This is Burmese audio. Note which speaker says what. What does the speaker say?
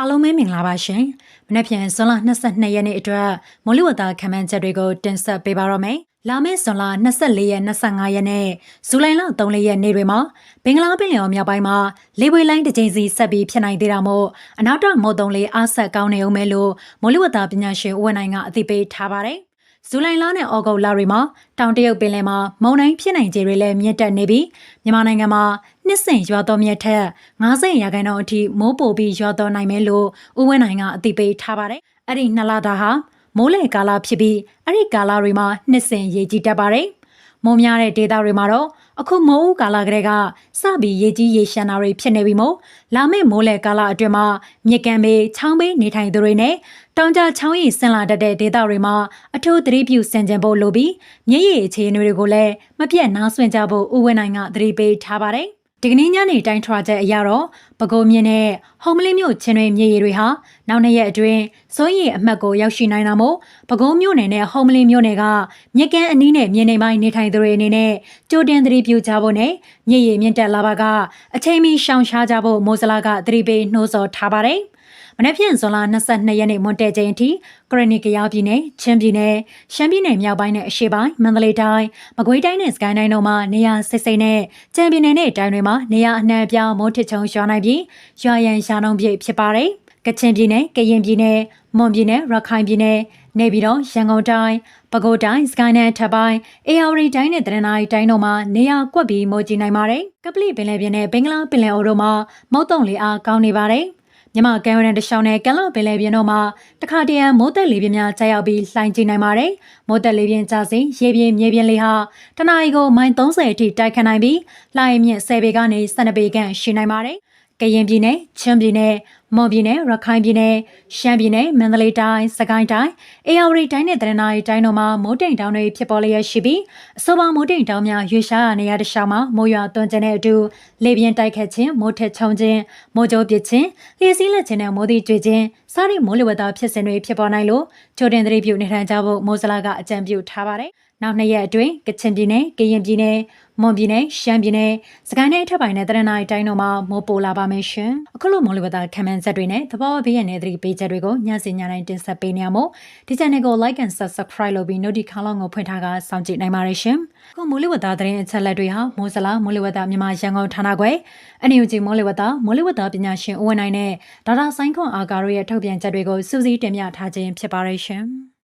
Speaker 1: အားလုံးပဲမင်္ဂလာပါရှင်။မနေ့ပြန်ဇွန်လ22ရက်နေ့အတွက်မိုးလေဝသခန့်မှန်းချက်တွေကိုတင်ဆက်ပေးပါရမယ်။လာမယ့်ဇွန်လ24ရက်25ရက်နဲ့ဇူလိုင်လ3ရက်နေ့တွေမှာဘင်္ဂလားပင်လယ်အော်မြောက်ပိုင်းမှာလေပွေလိုင်းတစ်ကြိမ်စီဆက်ပြီးဖြစ်နိုင်သေးတာမို့အနောက်တောင်မုတ်တုံလေးအားဆက်ကောင်းနေအောင်မဲလို့မိုးလေဝသပညာရှင်ဦးဝနိုင်ကအသိပေးထားပါတယ်။ ဇူလိုင်လနဲ့ဩဂုတ်လတွေမှာတောင်တရုတ်ပင်လယ်မှာမုန်တိုင်းဖြစ်နိုင်ခြေတွေလည်းမြင့်တက်နေပြီးမြန်မာနိုင်ငံမှာနှစ်စဉ်ရွာတော်မြက်ထက်90ရာခိုင်နှုန်းအထိမိုးပိုပြီးရွာတော်နိုင်မယ်လို့ဦးဝင်းနိုင်ကအသိပေးထားပါတယ်။အဲ့ဒီနှစ်လတာဟာမိုးလေကာလဖြစ်ပြီးအဲ့ဒီကာလတွေမှာနှစ်စဉ်ရေကြီးတက်ပါတယ်။ မိုးများတဲ့ဒေသတွေမှာတော့အခုမိုးဦးကာလကလေးကစပြီးရေကြီးရေရှမ်းတာတွေဖြစ်နေပြီမို့လာမယ့်မိုးလေကာလအတွင်းမှာမြစ်ကမ်းဘေးချောင်းဘေးနေထိုင်သူတွေနဲ့တောင်ကြားချောင်းရည်ဆင်လာတတ်တဲ့ဒေသတွေမှာအထူးသတိပြုစင်ကြံဖို့လိုပြီးမြစ်ရည်အခြေအနေတွေကိုလည်းမပြတ်နားဆွင့်ကြဖို့ဦးဝင်းနိုင်ကသတိပေးထားပါတယ်ဒီကနေ့ညနေတိုင်းထွာချက်အရတော့ ပဲခူးမြင်းနဲ့ဟုံးမလင်းမြို့ချင်းတွင်မြေရည်တွေဟာနောက်နှစ်ရက်အတွင်းစိုးရိမ်အမှတ်ကိုရောက်ရှိနိုင်တာမို့ပဲခူးမြို့နယ်နဲ့ဟုံးမလင်းမြို့နယ်ကမြက်ကန်းအနီးနဲ့မြေနေပိုင်းနေထိုင်သူတွေအနေနဲ့ကြိုတင်သတိပြုကြဖို့နဲ့မြေရည်မြင့်တက်လာပါကအချိန်မီရှောင်ရှားကြဖို့မိုးစလာကသတိပေးနှိုးဆော်ထားပါတယ်။မနေ့ဖြန်ဇွန်လ22ရက်နေ့မွန်တဲချိန်အထိကရနီကယားပြည်နယ်ချင်းပြည်နယ်ရှမ်းပြည်နယ်မြောက်ပိုင်းနဲ့အရှေ့ပိုင်းမန္တလေးတိုင်းမကွေးတိုင်းနဲ့စကိုင်းတိုင်းတို့မှာနေရာစစ်စိမ့်နဲ့ကြံပြည်နယ်နဲ့တိုင်းတွေမှာနေရာအနှံ့အပြားမိုးထစ်ချုံရွာနိုင်ပြီးရွာရန်ရှားနှုံပြည့်ဖြစ်ပါတယ်ကချင်ပြည်နယ်ကရင်ပြည်နယ်မွန်ပြည်နယ်ရခိုင်ပြည်နယ်နေပြည်တော်ရန်ကုန်တိုင်းပဲခူးတိုင်းစကိုင်းနယ်ထပ်ပိုင်းအေရဝတီတိုင်းနဲ့တရနာရီတိုင်းတို့မှာနေရာကွက်ပြီးမိုးကြီးနိုင်ပါတယ်ကပလီပင်လယ်ပြင်နဲ့ဘင်္ဂလားပင်လယ်အော်တို့မှာမုတ်တုံလေးအားကောင်းနေပါတယ်မြမကံရန်တရှောင်းနဲ့ကန်လော့ပင်လယ်ပြင်တို့မှာတခါတရံမိုးသက်လေပြင်းများကြာရောက်ပြီးလှိုင်းကျနိုင်ပါတယ်။မိုးသက်လေပြင်းကျစဉ်ရေပြင်းမြေပြင်းလေးဟာတနအီကိုမိုင်30အထိတိုက်ခတ်နိုင်ပြီးလှိုင်းမြင့်10ပေကနေ12ပေခန့်ရှိနိုင်ပါတယ်။ ကရင်ပြည်နယ်ချင်းပြည်နယ် မွန်ပြည်နယ်ရခိုင်ပြည်နယ်ရှမ်းပြည်နယ်မန္တလေးတိုင်းစကိုင်းတိုင်းအေရဝတီတိုင်းနဲ့တရနာရီတိုင်းတို့မှာမိုးတိမ်တောင်တွေဖြစ်ပေါ်လျက်ရှိပြီးအဆိုပါမိုးတိမ်တောင်များရွေရှားရာနေရာတစ်လျှောက်မှာမိုးရွာသွန်းခြင်းတဲ့အတူလေပြင်းတိုက်ခတ်ခြင်းမိုးထက်ချုံခြင်းမိုးကြိုးပစ်ခြင်းလျှက်စီးလက်ခြင်းနဲ့မိုးသီးကျွေခြင်းစသည့်မိုးလေဝသဖြစ်စဉ်တွေဖြစ်ပေါ်နိုင်လို့ကြိုတင်သတိပြုနေထိုင်ကြဖို့မိုးစလာကအကြံပြုထားပါတယ်နောက်နှစ်ရက်အတွင်းကချင်ပြည်နယ်ကရင်ပြည်နယ်မွန်ပြည်နယ်ရှမ်းပြည်နယ်စကိုင်းတိုင်းထပ်ပိုင်းနဲ့တရနာရီတိုင်းတို့မှာမိုးပိုလာပါမယ်ရှင်အခုလိုမိုးလေဝသခံမှန်းချက်တွေနဲ့သဘောဘေးရတဲ့သတိပေးချက်တွေကိုညစီညတိုင်းတင်ဆက်ပေးနေရမို့ဒီ channel ကို like and subscribe လုပ်ပြီး notification လောင်းကိုဖွင့်ထားကစောင့်ကြည့်နိုင်ပါတယ်ရှင်အခုမိုးလေဝသသတင်းအချက်လက်တွေဟာမိုးစလားမိုးလေဝသမြန်မာရန်ကုန်ဌာနခွဲအန်ယူဂျီမိုးလေဝသမိုးလေဝသပညာရှင်ဦးဝင်းနိုင်နဲ့ဒေါက်တာဆိုင်းခွန်အာကာတို့ရဲ့ထုတ်ပြန်ချက်တွေကိုစူးစီးတင်ပြထားခြင်းဖြစ်ပါတယ်ရှင်